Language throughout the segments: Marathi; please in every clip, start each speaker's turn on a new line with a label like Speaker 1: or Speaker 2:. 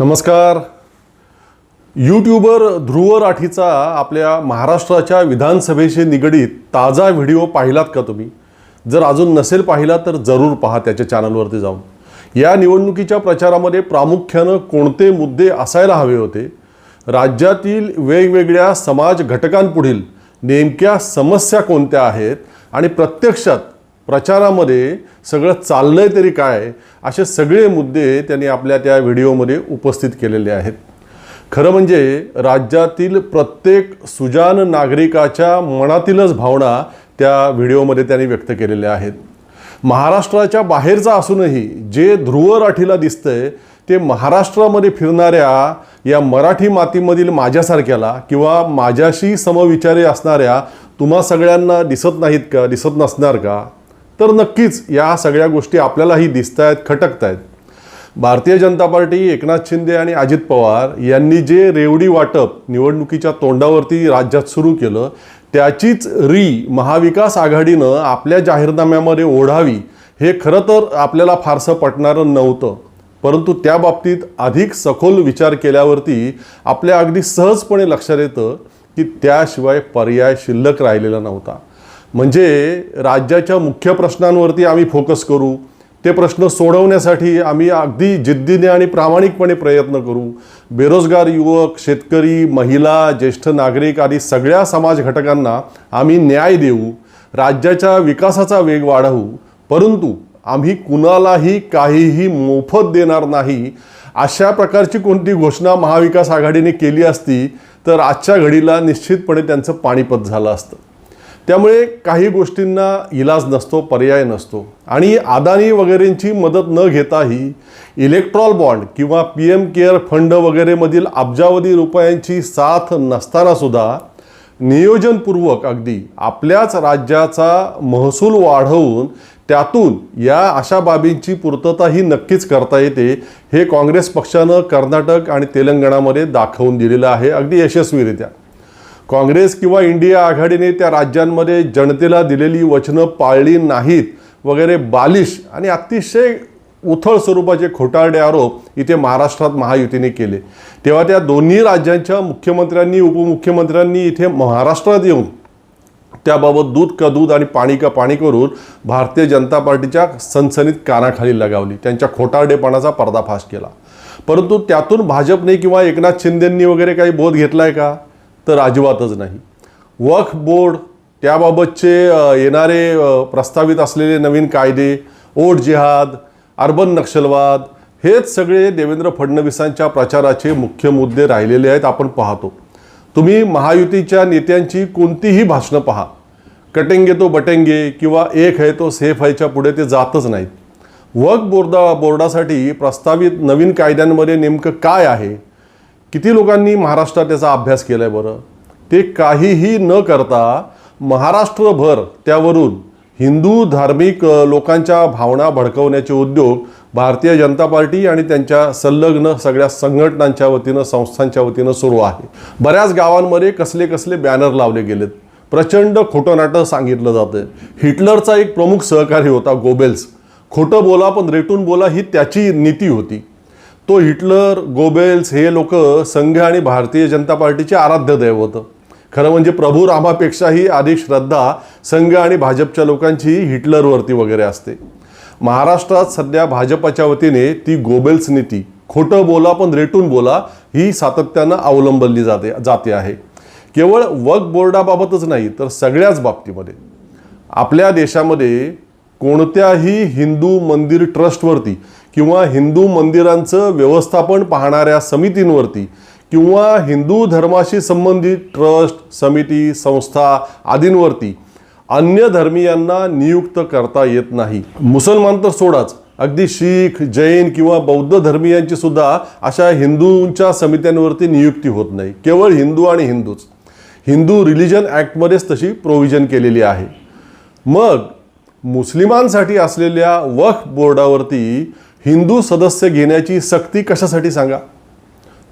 Speaker 1: नमस्कार. यूट्यूबर ध्रुव राठीचा आपल्या महाराष्ट्राच्या विधानसभेशी निगडीत ताजा व्हिडिओ पाहिलात का तुम्ही? जर अजून नसेल पाहिला तर जरूर पहा त्याच्या चॅनलवरती जाऊन. या निवडणुकीच्या प्रचारामध्ये प्रामुख्यानं कोणते मुद्दे असायला हवे होते? राज्यातील वेगवेगळ्या समाज घटकांपुढील नेमक्या समस्या कोणत्या आहेत? आणि प्रत्यक्षात प्रचारामध्ये सगळं चाललं आहे तरी काय असे सगळे मुद्दे त्यांनी आपल्या त्या व्हिडिओमध्ये उपस्थित केलेले आहेत. खरं म्हणजे राज्यातील प्रत्येक सुजान नागरिकाच्या मनातीलच भावना त्या व्हिडिओमध्ये त्यांनी व्यक्त केलेल्या आहेत. महाराष्ट्राच्या बाहेरचा असूनही जे ध्रुव राठीला दिसतंय ते महाराष्ट्रामध्ये फिरणाऱ्या या मराठी मातीमधील माझ्यासारख्याला किंवा माझ्याशी समविचारी असणाऱ्या तुम्हा सगळ्यांना दिसत नाहीत का दिसत नसणार का? तर नक्कीच या सगळ्या गोष्टी आपल्यालाही दिसत आहेत खटकत आहेत भारतीय जनता पार्टी एकनाथ शिंदे आणि अजित पवार यांनी जे रेवडी वाटप निवडणुकीच्या तोंडावरती राज्यात सुरू केलं त्याचीच री महाविकास आघाडीनं आपल्या जाहीरनाम्यामध्ये ओढावी हे खरं तर आपल्याला फारसं पटणारं नव्हतं. परंतु त्या बाबतीत अधिक सखोल विचार केल्यावरती आपल्या अगदी सहजपणे लक्षात येतं की त्याशिवाय पर्याय शिल्लक राहिलेला नव्हता. म्हणजे राज्याच्या मुख्य प्रश्नांवरती आम्ही फोकस करू ते प्रश्न सोडवण्यासाठी आम्ही अगदी जिद्दीने आणि प्रामाणिकपणे प्रयत्न करू. बेरोजगार युवक शेतकरी महिला ज्येष्ठ नागरिक आदी सगळ्या समाज घटकांना आम्ही न्याय देऊ राज्याच्या विकासाचा वेग वाढवू. परंतु आम्ही कुणालाही काहीही मोफत देणार नाही. अशा प्रकारची कोणती घोषणा महाविकास आघाडीने केली असती तर आजच्या घडीला निश्चितपणे त्यांचं पाणीपत झालं असतं. त्यामुळे काही गोष्टींना इलाज नसतो पर्याय नसतो. आणि अदानी वगैरेंची मदत न घेताही इलेक्ट्रॉल बॉन्ड किंवा पी एम केअर फंड वगैरेमधील अब्जावधी रुपयांची साथ नसताना सुद्धा नियोजनपूर्वक अगदी आपल्याच राज्याचा महसूल वाढवून त्यातून या अशा बाबींची पूर्तता ही नक्कीच करता येते हे काँग्रेस पक्षानं कर्नाटक आणि तेलंगणामध्ये दाखवून दिलेलं आहे अगदी यशस्वीरित्या. काँग्रेस किंवा इंडिया आघाडीने त्या राज्यांमध्ये जनतेला दिलेली वचनं पाळली नाहीत वगैरे बालिश आणि अतिशय उथळ स्वरूपाचे खोटारडे आरोप इथे महाराष्ट्रात महायुतीने केले. तेव्हा त्या दोन्ही राज्यांच्या मुख्यमंत्र्यांनी उपमुख्यमंत्र्यांनी इथे महाराष्ट्रात येऊन त्याबाबत दूध का दूध आणि पाणी का पाणी करून भारतीय जनता पार्टीच्या सनसनीत कानाखाली लगावली. त्यांच्या खोटारडेपणाचा पर्दाफाश केला. परंतु त्यातून भाजपने किंवा एकनाथ शिंदेंनी वगैरे काही बोध घेतलाय का? तर अजिबातच नाही. वक्फ बोर्ड त्याबाबतचे येणारे प्रस्तावित असलेले नवीन कायदे ओट जिहाद अर्बन नक्षलवाद हेच सगळे देवेंद्र फडणवीसांच्या प्रचाराचे मुख्य मुद्दे राहिलेले आहेत आपण पाहतो. तुम्ही महायुतीच्या नेत्यांची कोणतीही भाषणं पहा. कटेंगे तो बटेंगे किंवा एक है तो सेफ आहेच्या पुढे ते जातच नाहीत. वक बोर्डा बोर्डासाठी प्रस्तावित नवीन कायद्यांमध्ये नेमकं काय आहे? किती लोकांनी महाराष्ट्रात त्याचा अभ्यास केलाय बरं? ते काहीही न करता महाराष्ट्रभर त्यावरून हिंदू धार्मिक लोकांच्या भावना भडकवण्याचे उद्योग भारतीय जनता पार्टी आणि त्यांच्या संलग्न सगळ्या संघटनांच्या वतीनं संस्थांच्या वतीनं सुरू आहे. बऱ्याच गावांमध्ये कसले कसले बॅनर लावले गेलेत. प्रचंड खोटं नाटं सांगितलं जातं हिटलरचा एक प्रमुख सहकारी होता गोबेल्स. खोटं बोला पण रेटून बोला ही त्याची नीती होती. तो हिटलर गोबेल्स हे लोक संघ आणि भारतीय जनता पार्टीचे आराध्य दैव होतं. खरं म्हणजे प्रभू रामापेक्षाही अधिक श्रद्धा संघ आणि भाजपच्या लोकांची हिटलरवरती वगैरे असते. महाराष्ट्रात सध्या भाजपाच्या वतीने ती गोबेल्स नीती खोटं बोला पण रेटून बोला ही सातत्यानं अवलंबली जाते जाते आहे. केवळ वक बोर्डाबाबतच नाही तर सगळ्याच बाबतीमध्ये. आपल्या देशामध्ये कोणत्याही हिंदू मंदिर ट्रस्टवरती किंवा हिंदू मंदिरांचं व्यवस्थापन पाहणाऱ्या समितींवरती किंवा हिंदू धर्माशी संबंधित ट्रस्ट समिती संस्था आदींवरती अन्य धर्मियांना नियुक्त करता येत नाही. मुसलमान तर सोडाच. अगदी शीख जैन किंवा बौद्ध धर्मीयांची सुद्धा अशा हिंदूंच्या समित्यांवरती नियुक्ती होत नाही. केवळ हिंदू आणि हिंदूच. हिंदू रिलिजन ॲक्टमध्येच तशी प्रोव्हिजन केलेली आहे. मग मुस्लिमांसाठी असलेल्या वक्फ बोर्डावरती हिंदू सदस्य घेण्याची सक्ती कशासाठी सांगा?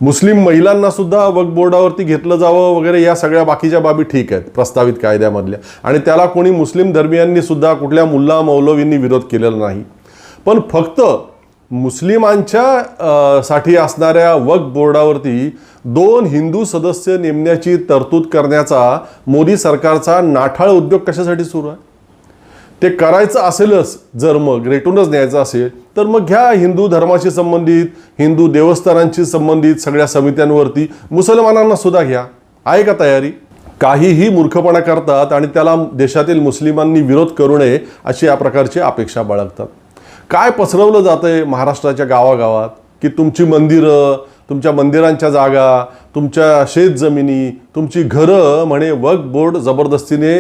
Speaker 1: मुस्लिम महिलांना सुद्धा वक्फ बोर्डावरती घेतलं जावं वगैरे या सगळ्या बाकीच्या बाबी ठीक आहेत प्रस्तावित कायद्यामधल्या. आणि त्याला कोणी मुस्लिम धर्मियांनी सुद्धा कुठल्या मुल्ला मौलवींनी विरोध केलेला नाही. पण फक्त मुस्लिमांच्या साठी असणाऱ्या वक्फ बोर्डावरती दोन हिंदू सदस्य नेमण्याची तरतूद करण्याचा मोदी सरकारचा नाठाळ उद्योग कशासाठी सुरू आहे? ते करायचं असेलच जर मग रेटूनच न्यायचं असेल तर मग घ्या हिंदू धर्माशी संबंधित हिंदू देवस्थानांशी संबंधित सगळ्या समित्यांवरती मुसलमानांना सुद्धा घ्या. आहे का तयारी? काहीही मूर्खपणा करतात आणि त्याला देशातील मुस्लिमांनी विरोध करू नये अशी या प्रकारची अपेक्षा बाळगतात. काय पसरवलं जातंय महाराष्ट्राच्या गावागावात? की तुमची मंदिरं तुमच्या मंदिरांच्या जागा तुमच्या शेतजमिनी तुमची घरं म्हणे वक्फ बोर्ड जबरदस्तीने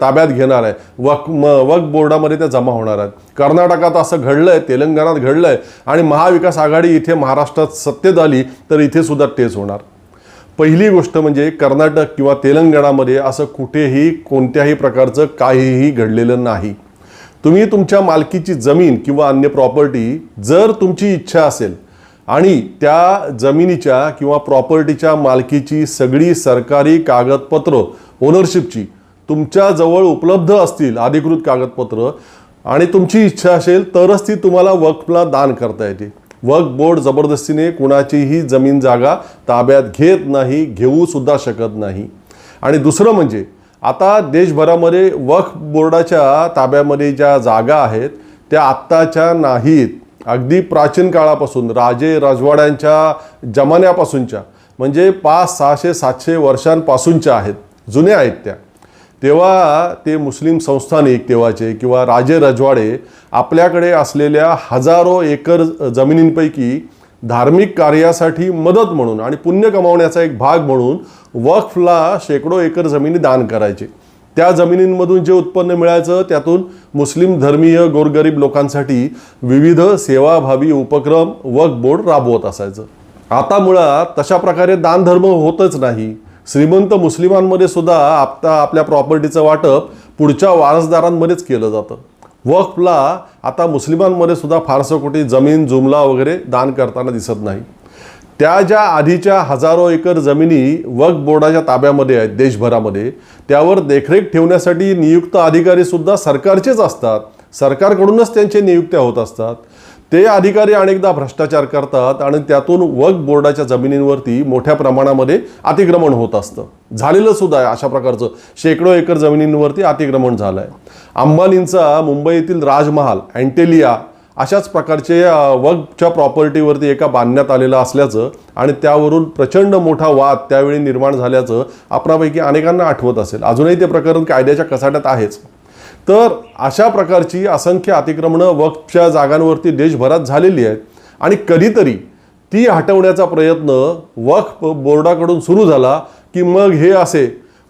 Speaker 1: ताब्यात घेणार आहे. वक म वक्फ बोर्डामध्ये त्या जमा होणार आहेत. कर्नाटकात असं घडलंय तेलंगणात घडलं आहे आणि महाविकास आघाडी इथे महाराष्ट्रात सत्तेत आली तर इथे सुद्धा तेच होणार. पहिली गोष्ट म्हणजे कर्नाटक किंवा तेलंगणामध्ये असं कुठेही कोणत्याही प्रकारचं काहीही घडलेलं नाही. तुम्ही तुमच्या मालकीची जमीन किंवा अन्य प्रॉपर्टी जर तुमची इच्छा असेल आणि त्या जमिनीच्या किंवा प्रॉपर्टीच्या मालकीची सगळी सरकारी कागदपत्र ओनरशिपची तुमच्याजवळ उपलब्ध असतील अधिकृत कागदपत्र. आणि तुमची इच्छा असेल तरच ती तुम्हाला वक्फला दान करता येते. वक्फ बोर्ड जबरदस्तीने कुणाचीही जमीन जागा ताब्यात घेत नाही घेऊ सुद्धा शकत नाही. आणि दुसरं म्हणजे आता देशभरामध्ये वक्फ बोर्डाच्या ताब्यामध्ये ज्या जागा आहेत त्या आत्ताच्या नाहीत. अगदी प्राचीन काळापासून राजे राजवाड्यांच्या जमान्यापासूनच्या म्हणजे पाच सहाशे सातशे वर्षांपासूनच्या आहेत जुन्या आहेत त्या. तेव्हा ते मुस्लिम संस्थानिक तेव्हाचे किंवा राजे रजवाडे आपल्याकडे असलेल्या हजारो एकर जमिनींपैकी धार्मिक कार्यासाठी मदत म्हणून आणि पुण्य कमावण्याचा एक भाग म्हणून वक्फला शेकडो एकर जमिनी दान करायचे. त्या जमिनींमधून जे उत्पन्न मिळायचं त्यातून मुस्लिम धर्मीय गोरगरीब लोकांसाठी विविध सेवाभावी उपक्रम वक बोर्ड राबवत असायचं. आता मुळात तशा प्रकारे दानधर्म होतच नाही. श्रीमंत मुस्लिमांमध्ये सुद्धा आता आपल्या प्रॉपर्टीचं वाटप पुढच्या वारसदारांमध्येच केलं जातं. वक्फला आता मुस्लिमांमध्ये सुद्धा फारसं कुठे जमीन जुमला वगैरे दान करताना दिसत नाही. त्या ज्या आधीच्या हजारो एकर जमिनी वक्फ बोर्डाच्या ताब्यामध्ये आहेत देशभरामध्ये त्यावर देखरेख ठेवण्यासाठी नियुक्त अधिकारी सुद्धा सरकारचेच असतात. सरकारकडूनच त्यांचे नियुक्त्या होत असतात. ते अधिकारी अनेकदा भ्रष्टाचार करतात आणि त्यातून वक्फ बोर्डाच्या जमिनींवरती मोठ्या प्रमाणामध्ये अतिक्रमण होत असतं. झालेलं सुद्धा आहे अशा प्रकारचं. शेकडो एकर जमिनींवरती अतिक्रमण झालं आहे अंबानींचा मुंबईतील राजमहाल अँटेलिया अशाच प्रकारचे वगच्या प्रॉपर्टीवरती एका बांधण्यात आलेलं असल्याचं आणि त्यावरून प्रचंड मोठा वाद त्यावेळी निर्माण झाल्याचं आपणापैकी अनेकांना आठवत असेल. अजूनही ते प्रकरण कायद्याच्या कसाट्यात आहेच. तर अशा प्रकारची असंख्य अतिक्रमणं वक्फच्या जागांवरती देशभरात झालेली आहेत आणि कधीतरी ती हटवण्याचा प्रयत्न वक्फ बोर्डाकडून सुरू झाला की मग हे असे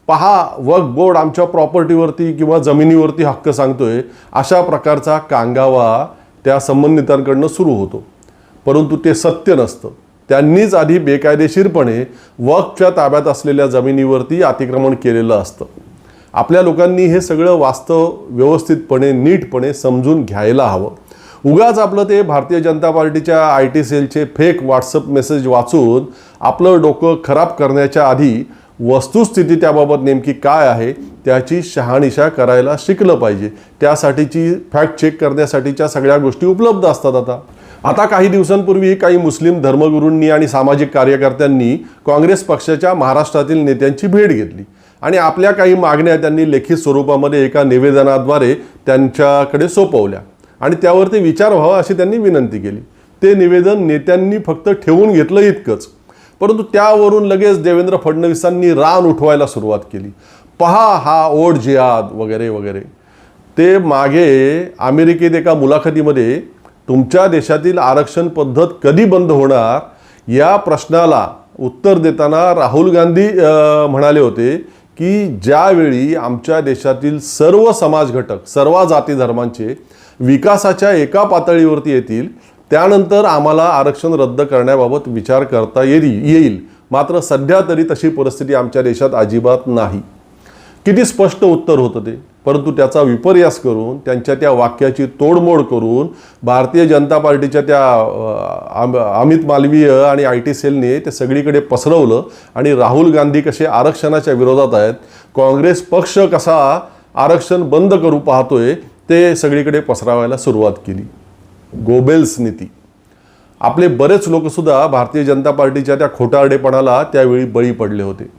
Speaker 1: पहा वक्फ बोर्ड आमच्या प्रॉपर्टीवरती किंवा जमिनीवरती हक्क सांगतोय अशा प्रकारचा कांगावा त्या संबंधितांकडनं सुरू होतो. परंतु ते सत्य नसतं. त्यांनीच आधी बेकायदेशीरपणे वक्फच्या ताब्यात असलेल्या जमिनीवरती अतिक्रमण केलेलं असतं. आपल्या लोकांनी हे सगळं वास्तव व्यवस्थितपणे नीटपणे समजून घ्यायला हवं. उगाच आपलं ते भारतीय जनता पार्टीच्या आय टी सेलचे फेक व्हॉट्सअप मेसेज वाचून आपलं डोकं खराब करण्याच्या आधी वस्तुस्थिती त्याबाबत नेमकी काय आहे त्याची शहानिशा करायला शिकलं पाहिजे. त्यासाठीची फॅक्ट चेक करण्यासाठीच्या सगळ्या गोष्टी उपलब्ध असतात आता. आता काही दिवसांपूर्वी काही मुस्लिम धर्मगुरूंनी आणि सामाजिक कार्यकर्त्यांनी काँग्रेस पक्षाच्या महाराष्ट्रातील नेत्यांची भेट घेतली. आणि आपल्या काही मागण्या त्यांनी लेखी स्वरूपामध्ये एका निवेदनाद्वारे त्यांच्याकडे सोपवल्या. आणि त्यावर ते विचार व्हावा अशी त्यांनी विनंती केली. ते निवेदन नेत्यांनी फक्त ठेवून घेतलं इतकंच. परंतु त्यावरून लगेच देवेंद्र फडणवीसांनी रान उठवायला सुरुवात केली. पहा हा ओढ जिहाद वगैरे वगैरे. ते मागे अमेरिकेत एका मुलाखतीमध्ये तुमच्या देशातील आरक्षण पद्धत कधी बंद होणार? या प्रश्नाला उत्तर देताना राहुल गांधी म्हणाले होते की ज्यावेळी आमच्या देशातील सर्व समाज घटक सर्व जाती धर्मांचे विकासाच्या एका पातळीवरती येतील त्यानंतर आम्हाला आरक्षण रद्द करण्याबाबत विचार करता येईल येईल. मात्र सध्या तरी तशी परिस्थिती आमच्या देशात अजिबात नाही. किती स्पष्ट उत्तर होतं ते. परंतु त्याचा विपर्यास करून त्यांच्या त्या वाक्याची तोडमोड करून भारतीय जनता पार्टीच्या त्या आम- अमित मालवीय आणि आय टी सेलने ते सगळीकडे पसरवलं आणि राहुल गांधी कसे आरक्षणाच्या विरोधात आहेत काँग्रेस पक्ष कसा आरक्षण बंद करू पाहतोय ते सगळीकडे पसरावायला सुरुवात केली. गोबेल्स नीती. आपले बरेच लोकसुद्धा भारतीय जनता पार्टीच्या त्या खोटारडेपणाला त्यावेळी बळी पडले होते.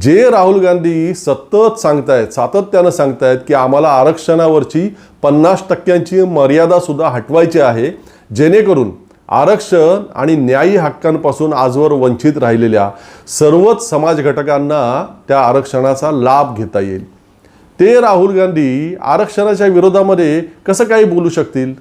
Speaker 1: जे राहुल गांधी सतत सांगतायत सातत्यानं सांगतायत की आम्हाला आरक्षणावरची पन्नास टक्क्यांची मर्यादा सुद्धा हटवायची आहे जेणेकरून आरक्षण आणि न्यायी हक्कांपासून आजवर वंचित राहिलेल्या सर्वच समाज घटकांना त्या आरक्षणाचा लाभ घेता येईल. ते राहुल गांधी आरक्षणाच्या विरोधामध्ये कसं काही बोलू शकतील?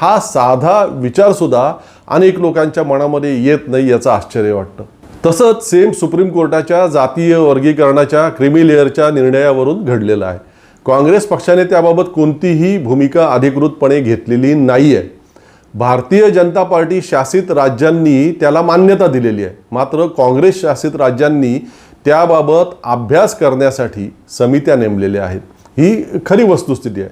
Speaker 1: हा साधा विचारसुद्धा अनेक लोकांच्या मनामध्ये येत नाही याचं आश्चर्य वाटतं. तसंच सेम सुप्रीम कोर्टाच्या जातीय वर्गीकरणाच्या क्रिमी लेअरच्या निर्णयावरून घडलेलं आहे. काँग्रेस पक्षाने त्याबाबत कोणतीही भूमिका अधिकृतपणे घेतलेली नाही आहे भारतीय जनता पार्टी शासित राज्यांनी त्याला मान्यता दिलेली आहे. मात्र काँग्रेस शासित राज्यांनी त्याबाबत अभ्यास करण्यासाठी समित्या नेमलेल्या आहेत. ही खरी वस्तुस्थिती आहे.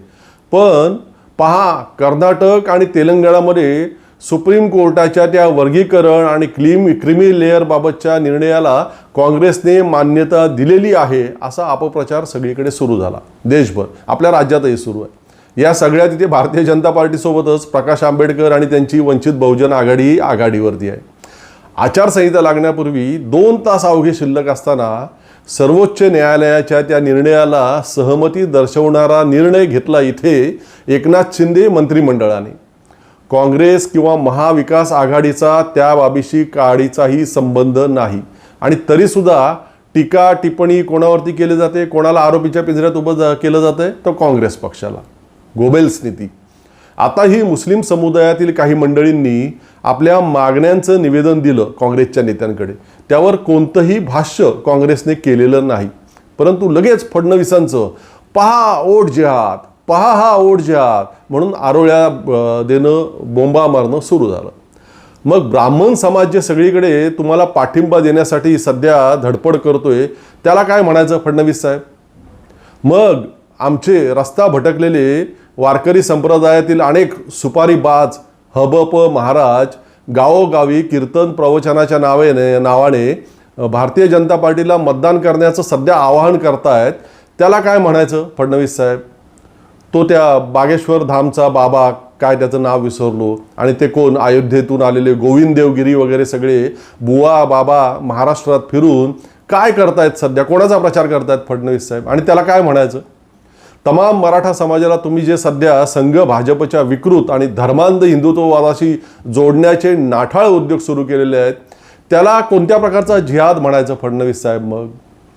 Speaker 1: पण पहा कर्नाटक आणि तेलंगणामध्ये सुप्रीम कोर्टाच्या त्या वर्गीकरण आणि क्लिम क्रिमी लेअरबाबतच्या निर्णयाला काँग्रेसने मान्यता दिलेली आहे असा अपप्रचार सगळीकडे सुरू झाला. देशभर आपल्या राज्यातही सुरू आहे. या सगळ्यात इथे भारतीय जनता पार्टीसोबतच प्रकाश आंबेडकर आणि त्यांची वंचित बहुजन आघाडी आघाडीवरती आहे. आचारसंहिता लागण्यापूर्वी दोन तास अवघे शिल्लक असताना सर्वोच्च न्यायालयाच्या त्या निर्णयाला सहमती दर्शवणारा निर्णय घेतला इथे एकनाथ शिंदे मंत्रिमंडळाने. काँग्रेस किंवा महाविकास आघाडीचा त्या बाबीशी काडीचाही संबंध नाही. आणि तरीसुद्धा टीका टिप्पणी कोणावरती केली जाते कोणाला आरोपीच्या पिंजऱ्यात उभं केलं जातं तर काँग्रेस पक्षाला. गोबेल्स नीती आता ही मुस्लिम समुदायातील काही मंडळींनी आपल्या मागण्यांचं निवेदन दिलं काँग्रेसच्या नेत्यांकडे. त्यावर कोणतंही भाष्य काँग्रेसने केलेलं नाही. परंतु लगेच फडणवीसांचं पहा ओढ जिहाद पहा हा ओढ जिहाद म्हणून आरोळ्या देणं बोंबा मारणं सुरू झालं. मग ब्राह्मण समाज जे सगळीकडे तुम्हाला पाठिंबा देण्यासाठी सध्या धडपड करतोय त्याला काय म्हणायचं फडणवीस साहेब? मग आमचे रस्ता भटकलेले वारकरी संप्रदायातील अनेक सुपारी बाज हबप महाराज गावोगावी कीर्तन प्रवचनाच्या नावेने नावाने भारतीय जनता पार्टीला मतदान करण्याचं सध्या आवाहन करतायत. त्याला काय म्हणायचं फडणवीस साहेब? तो त्या बागेश्वर धामचा बाबा काय त्याचं नाव विसरलो आणि ते कोण? अयोध्येतून आलेले गोविंद देवगिरी वगैरे सगळे बुवा बाबा महाराष्ट्रात फिरून काय करतायत सध्या? कोणाचा प्रचार करतायत फडणवीस साहेब? आणि त्याला काय म्हणायचं? तमाम मराठा समाजाला तुम्ही जे सध्या संघ भाजपच्या विकृत आणि धर्मांध हिंदुत्ववादाशी जोडण्याचे नाठाळ उद्योग सुरू केलेले आहेत त्याला कोणत्या प्रकारचा जिहाद म्हणायचं फडणवीस साहेब मग?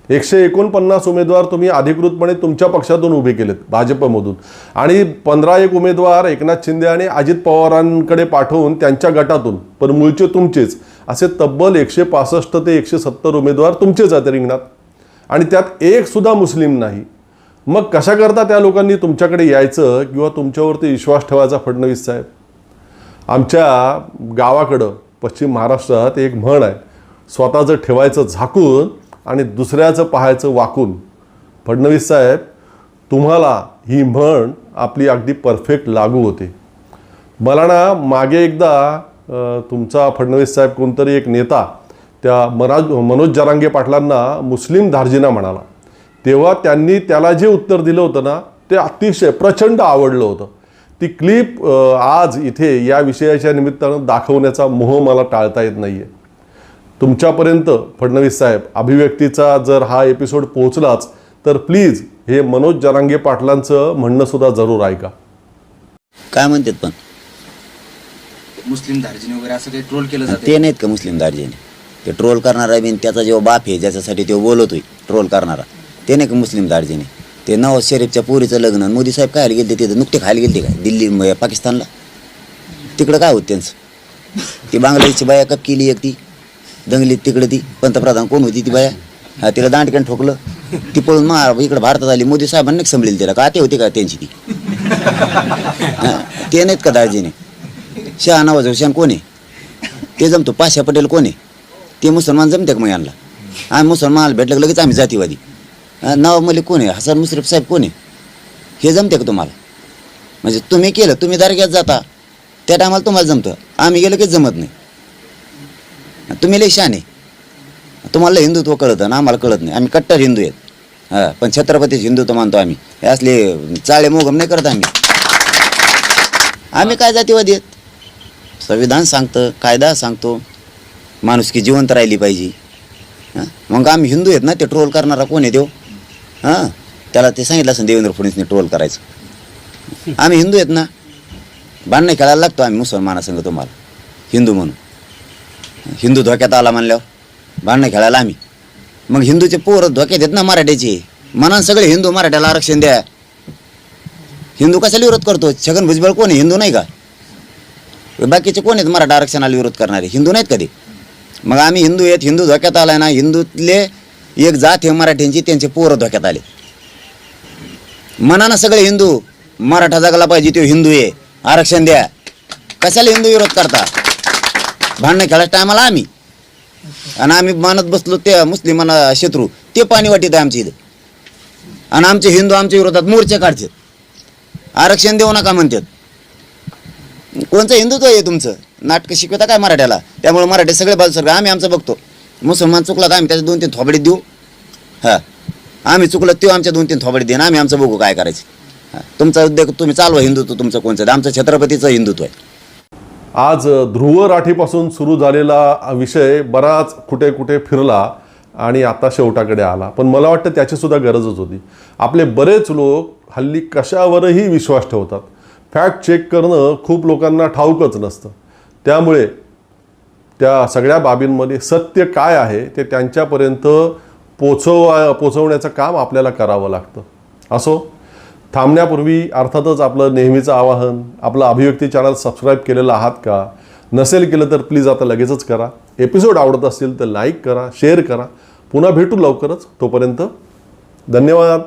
Speaker 1: एकशे एकोणपन्नास उमेदवार तुम्ही अधिकृतपणे तुमच्या पक्षातून उभे केलेत भाजपमधून. आणि पंधरा एक उमेदवार एकनाथ शिंदे आणि अजित पवारांकडे पाठवून त्यांच्या गटातून पण मूळचे तुमचेच. असे तब्बल एकशे पासष्ट ते एकशे सत्तर उमेदवार तुमचेच आहेत रिंगणात. आणि त्यात एक सुद्धा मुस्लिम नाही. मग कशा करता त्या लोकांनी तुमच्याकडे यायचं किंवा तुमच्यावरती विश्वास ठेवायचा फडणवीस साहेब? आमच्या गावाकडं पश्चिम महाराष्ट्रात एक म्हण आहे स्वतःचं ठेवायचं झाकून आणि दुसऱ्याचं पाहायचं वाकून. फडणवीस साहेब तुम्हाला ही म्हण आपली अगदी परफेक्ट लागू होते. मला ना मागे एकदा तुमचा फडणवीस साहेब कोणतरी एक नेता त्या मराज मनोज जरांगे पाटलांना मुस्लिम धार्जिना म्हणाला. तेव्हा त्यांनी त्याला जे उत्तर दिलं होतं ना ते अतिशय प्रचंड आवडलं होतं. ती क्लिप आज इथे या विषयाच्या निमित्तानं दाखवण्याचा मोह मला टाळता येत नाही आहे तुमच्यापर्यंत फडणवीस साहेब अभिव्यक्तीचा जर हा एपिसोड पोहोचलाच तर प्लीज हे मनोज जरांगे पाटलांचं म्हणणं सुद्धा जरूर ऐका.
Speaker 2: काय म्हणतात पण?
Speaker 3: मुस्लिम दार्जिने वगैरे असं काही ट्रोल केलं जाते
Speaker 2: ते नाहीत का मुस्लिम दार्जिने ते ट्रोल करणारा बिन त्याचा जेव्हा बाप आहे ज्याच्यासाठी तो बोलतोय ट्रोल करणारा. ते नाही का मुस्लिम दार्जिने ते नवाज शरीफच्या पोरीचं लग्न मोदी साहेब खायला गेले तिथं नुकते खायला गेले काय? दिल्ली पाकिस्तानला? तिकडं काय होत त्यांचं? ती बांगलादेशची बाया कप केली एक ती? दंगलीत तिकडे ती? पंतप्रधान कोण होती ती बाया? हा तिला दांडक्यान ठोकलं. ती पळून मा इकडे भारतात आली. मोदी साहेबांना संभलेली तिला? का ते होते का त्यांची ती? ते नाहीत का दार्जिने शहा नवाज हुसेन कोण आहे? ते जमतो पाशा पटेल कोण आहे? ते मुसलमान जमते का मग यांना? आम्ही मुसलमानाला भेटलं लगेच आम्ही जातीवादी? नाव नवाब मलिक कोण आहे? हसन मुश्रीफ साहेब कोण आहे? हे जमते का तुम्हाला? म्हणजे तुम्ही केलं तुम्ही दारग्यात जाता त्या टायमाला तुम्हाला जमतं. आम्ही गेलं की जमत नाही. तुम्ही लय शान आहे तुम्हाला हिंदुत्व कळतं आणि आम्हाला कळत नाही. आम्ही कट्टर हिंदू आहेत. हां पण छत्रपतीचे हिंदुत्व मानतो आम्ही. हे असले चाळे मोगम नाही करत आम्ही. आम्ही काय जातीवादी आहेत? संविधान सांगतं कायदा सांगतो. माणुसकी जिवंत राहिली पाहिजे. मग आम्ही हिंदू आहेत ना ते ट्रोल करणारा कोण आहे देव हां? त्याला ते सांगितलं असं देवेंद्र फडणवीसने ट्रोल करायचं. आम्ही हिंदू आहेत ना? भांडणे खेळायला लागतो आम्ही मुसलमानासंग तुम्हाला. हिंदू म्हणून. हिंदू धोक्यात आला म्हणल्यावर भांडणं खेळायला आम्ही. मग हिंदूचे पोरं धोक्यात आहेत ना मराठ्याचे म्हणून सगळे हिंदू मराठ्याला आरक्षण द्या. हिंदू कशाला विरोध करतो? छगन भुजबळ कोण आहे? हिंदू नाही का? बाकीचे कोण आहेत मराठा आरक्षणाला विरोध करणारे? हिंदू नाहीत कधी? मग आम्ही हिंदू आहेत हिंदू धोक्यात आहे ना? हिंदूतले एक जात हे मराठ्यांची त्यांचे पोरं धोक्यात आले. मनानं सगळे हिंदू मराठा जगला पाहिजे तो हिंदू आहे. आरक्षण द्या. कशाला हिंदू विरोध करता? भांडणं खेळायच्या टायमाला आम्ही. आणि आम्ही मानत बसलो त्या मुस्लिमांना शत्रू. ते पाणी वाटीत आहे आमच्या इथं. आणि आमचे हिंदू आमच्या विरोधात मोर्चे काढतात. आरक्षण देऊ नका म्हणतात. कोणचं हिंदुत्व आहे तुमचं? नाटकं शिकवता काय मराठ्याला? त्यामुळे मराठी सगळे बाजू आम्ही आमचं बघतो. मुसलमान चुकला तर आम्ही त्याचे दोन तीन थोबडे देऊ. हां. आम्ही चुकलं ते आमच्या दोन तीन थोबडे देईन. आम्ही आमचं बघू काय करायचं. हां. तुमचा उद्योग तुम्ही चालवा हिंदुत्व तुमचं कोणचं आमचं छत्रपतीचं हिंदुत्व आहे.
Speaker 1: आज ध्रुव राठीपासून सुरू झालेला विषय बराच कुठे कुठे फिरला आणि आता शेवटाकडे आला. पण मला वाटतं त्याचीसुद्धा गरजच होती. आपले बरेच लोक हल्ली कशावरही विश्वास ठेवतात. फॅक्ट चेक करणं खूप लोकांना ठाऊकच नसतं. त्यामुळे त्या सगळ्या बाबींमध्ये सत्य काय आहे ते त्यांच्यापर्यंत पोचवा पोचवण्याचं काम आपल्याला करावं लागतं. असो? थांबण्यापूर्वी अर्थातच आपलं नेहमीचं आवाहन आपलं अभिव्यक्ती चॅनल सबस्क्राईब केलेलं आहात का? नसेल केलं तर प्लीज आता लगेचच करा. एपिसोड आवडत असतील तर लाईक करा शेअर करा. पुन्हा भेटू लवकरच. तोपर्यंत धन्यवाद.